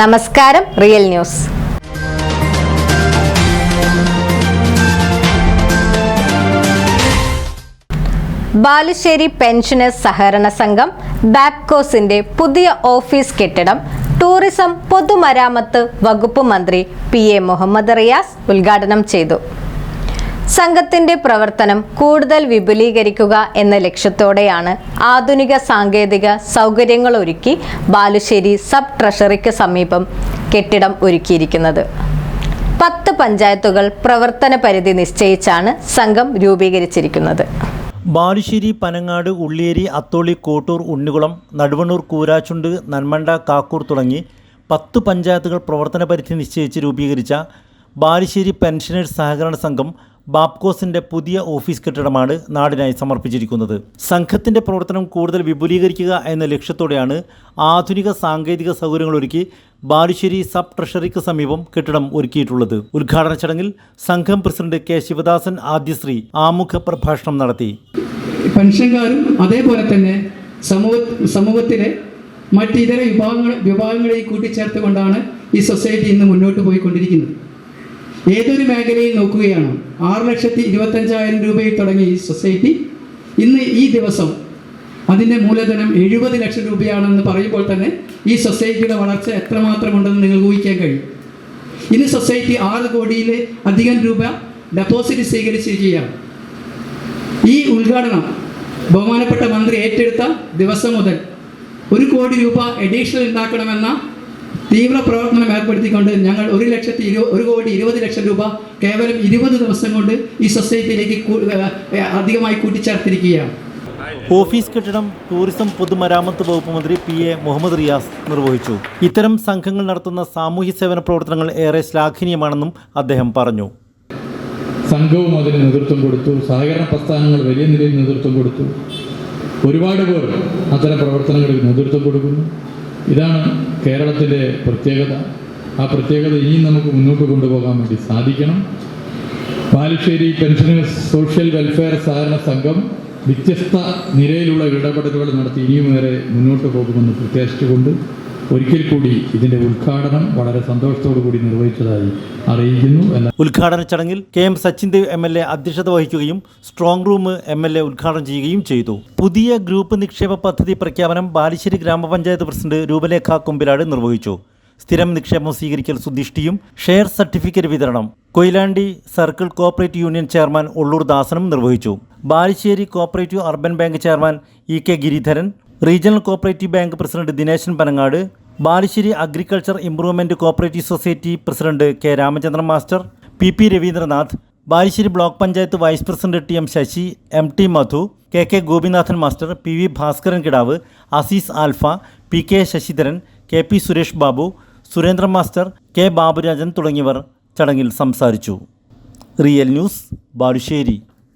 നമസ്കാരം real news. Balussery pensioners സഹകരണ സംഘം ബാപ്കോസിന്റെ പുതിയ ഓഫീസ് കെട്ടിടം ടൂറിസം പൊതുമരാമത്ത് വകുപ്പ് മന്ത്രി പി എ മുഹമ്മദ് റിയാസ് ഉദ്ഘാടനം ചെയ്തു. സംഘത്തിന്റെ പ്രവർത്തനം കൂടുതൽ വിപുലീകരിക്കുക എന്ന ലക്ഷ്യത്തോടെയാണ് ആധുനിക സാങ്കേതിക സൗകര്യങ്ങൾ ഒരുക്കി ബാലുശ്ശേരി സബ് ട്രഷറിക്ക് സമീപം കെട്ടിടം ഒരുക്കിയിരിക്കുന്നത്. പത്ത് പഞ്ചായത്തുകൾ പ്രവർത്തന പരിധി നിശ്ചയിച്ചാണ് സംഘം രൂപീകരിച്ചിരിക്കുന്നത്. ബാലുശ്ശേരി പനങ്ങാട് ഉള്ളിയേരി അത്തോളി കോട്ടൂർ ഉണ്ണികുളം നടുവണ്ണൂർ കൂരാച്ചുണ്ട് നന്മണ്ട കാക്കൂർ തുടങ്ങി പത്ത് പഞ്ചായത്തുകൾ പ്രവർത്തന പരിധി നിശ്ചയിച്ച് രൂപീകരിച്ച ബാലുശ്ശേരി പെൻഷനേഴ്സ് സഹകരണ സംഘം ബാപ്കോസിന്റെ പുതിയ ഓഫീസ് കെട്ടിടമാണ് നാടിനായി സമർപ്പിച്ചിരിക്കുന്നത്. സംഘത്തിന്റെ പ്രവർത്തനം കൂടുതൽ വിപുലീകരിക്കുക എന്ന ലക്ഷ്യത്തോടെയാണ് ആധുനിക സാങ്കേതിക സൗകര്യങ്ങൾ ഒരുക്കി ബാലുശ്ശേരി സബ് ട്രഷറിക്ക് സമീപം കെട്ടിടം ഒരുക്കിയിട്ടുള്ളത്. ഉദ്ഘാടന ചടങ്ങിൽ സംഘം പ്രസിഡന്റ് കെ ശിവദാസൻ ആദ്യശ്രീ ആമുഖ പ്രഭാഷണം നടത്തി. പെൻഷൻകാരും അതേപോലെ തന്നെ സമൂഹ സമൂഹത്തിലെ മറ്റിതര വിഭാഗങ്ങളെ വിഭാഗങ്ങളെ കൂട്ടിച്ചേർത്തുകൊണ്ടാണ് ഈ സൊസൈറ്റി ഇന്ന് മുന്നോട്ട് പോയിക്കൊണ്ടിരിക്കുന്നത്. ഏതൊരു മേഖലയിൽ നോക്കുകയാണ് ആറ് ലക്ഷത്തി ഇരുപത്തഞ്ചായിരം രൂപയിൽ തുടങ്ങിയ ഈ സൊസൈറ്റി. ഇന്ന് ഈ ദിവസം അതിന്റെ മൂലധനം എഴുപത് ലക്ഷം രൂപയാണെന്ന് പറയുമ്പോൾ തന്നെ ഈ സൊസൈറ്റിയുടെ വളർച്ച എത്രമാത്രമുണ്ടെന്ന് നിങ്ങൾക്ക് ഊഹിക്കാൻ കഴിയും. ഇന്ന് സൊസൈറ്റി ആറ് കോടിയിൽ അധികം രൂപ ഡെപ്പോസിറ്റ് സ്വീകരിച്ചിരിക്കുകയാണ്. ഈ ഉദ്ഘാടനം ബഹുമാനപ്പെട്ട മന്ത്രി ഏറ്റെടുത്ത ദിവസം മുതൽ ഒരു കോടി രൂപ എഡീഷണൽ ഉണ്ടാക്കണമെന്ന തീവ്ര പ്രവർത്തനം ഏർപ്പെടുത്തിക്കൊണ്ട് ഞങ്ങൾ ഒരു ലക്ഷത്തി ഇരു ഒരു കോടി ഇരുപത് ലക്ഷം രൂപ കേവലം ഇരുപത് ദിവസം കൊണ്ട് ഈ സൊസൈറ്റിയിലേക്ക് അധികമായി കൂട്ടിച്ചേർത്തിരിക്കുകയാണ്. ഓഫീസ് കെട്ടിടം ടൂറിസം പൊതുമരാമത്ത് വകുപ്പ് മന്ത്രി പി എ മുഹമ്മദ് റിയാസ് നിർവഹിച്ചു. ഇത്തരം സംഘങ്ങൾ നടത്തുന്ന സാമൂഹ്യ സേവന പ്രവർത്തനങ്ങൾ ഏറെ ശ്ലാഘനീയമാണെന്നും അദ്ദേഹം പറഞ്ഞു. സംഘവും അതിന് നേതൃത്വം കൊടുത്തു സഹകരണ പ്രസ്ഥാനങ്ങൾ വലിയ നിലയിൽ നേതൃത്വം കൊടുത്തു. ഒരുപാട് പേർ അത്തരം പ്രവർത്തനങ്ങളിൽ നേതൃത്വം കൊടുക്കുന്നു. ഇതാണ് കേരളത്തിന്റെ പ്രത്യേകത. ആ പ്രത്യേകത ഇനിയും നമുക്ക് മുന്നോട്ട് കൊണ്ടുപോകാൻ വേണ്ടി സാധിക്കണം. ബാലുശ്ശേരി പെൻഷനേഴ്സ് സോഷ്യൽ വെൽഫെയർ സഹകരണ സംഘം വ്യത്യസ്ത നിലയിലുള്ള ഇടപെടലുകൾ നടത്തി ഇനിയും വരെ മുന്നോട്ട് പോകുമെന്ന് പ്രത്യാശിച്ചുകൊണ്ട് ഒരിക്കൽ കൂടി ഇതിന്റെ ഉദ്ഘാടനം വളരെ സന്തോഷത്തോടു കൂടി നിർവഹിച്ചതായി അറിയിക്കുന്നു എന്ന ഉദ്ഘാടന ചടങ്ങിൽ K M Sachin Dev M L A അധ്യക്ഷത വഹിക്കുകയും strong room M L A ഉദ്ഘാടനം ചെയ്യുകയും ചെയ്തു. പുതിയ ഗ്രൂപ്പ് നിക്ഷേപ പദ്ധതി പ്രഖ്യാപനം ബാലുശ്ശേരി ഗ്രാമപഞ്ചായത്ത് പ്രസിഡന്റ് രൂപലേഖ കുമ്പിലാട് നിർവഹിച്ചു. സ്ഥിരം നിക്ഷേപം സ്വീകരിക്കൽ സുദിഷ്ടിയും ഷെയർ സർട്ടിഫിക്കറ്റ് വിതരണം. Koyilandy circle cooperative union chairman Ulloor ദാസനും നിർവഹിച്ചു. Balussery cooperative urban bank chairman E K Giridharan regional cooperative bank president Dineshan Panangad Balussery agriculture improvement cooperative society president K Ramachandran master P P Ravindranath Balussery block panchayat vice president T M Sasi M T Madhu K K Gopinathan master P V Bhaskaran Kidavu Azeez Alpha P K Sasidharan K P Suresh Babu Surendran master K Baburajan തുടങ്ങിയവർ ചടങ്ങിൽ സംസാരിച്ചു. Real news Balussery.